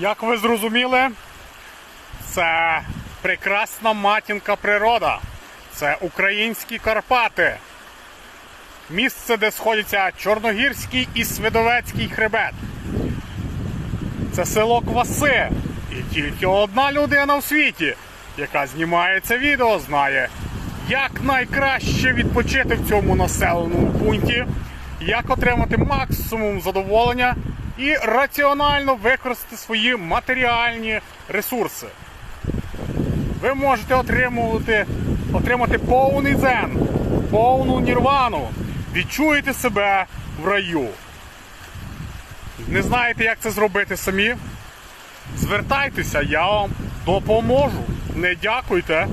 Як ви зрозуміли, це прекрасна матінка природа. Це українські Карпати. Місце, де сходяться Чорногірський і Свидовецький хребет. Це село Кваси. І тільки одна людина в світі, яка знімає це відео, знає, як найкраще відпочити в цьому населеному пункті, як отримати максимум задоволення і раціонально використати свої матеріальні ресурси. Ви можете отримувати, отримати повний дзен, повну нірвану, відчуєте себе в раю. Не знаєте, як це зробити самі? Звертайтеся, я вам допоможу. Не дякуйте.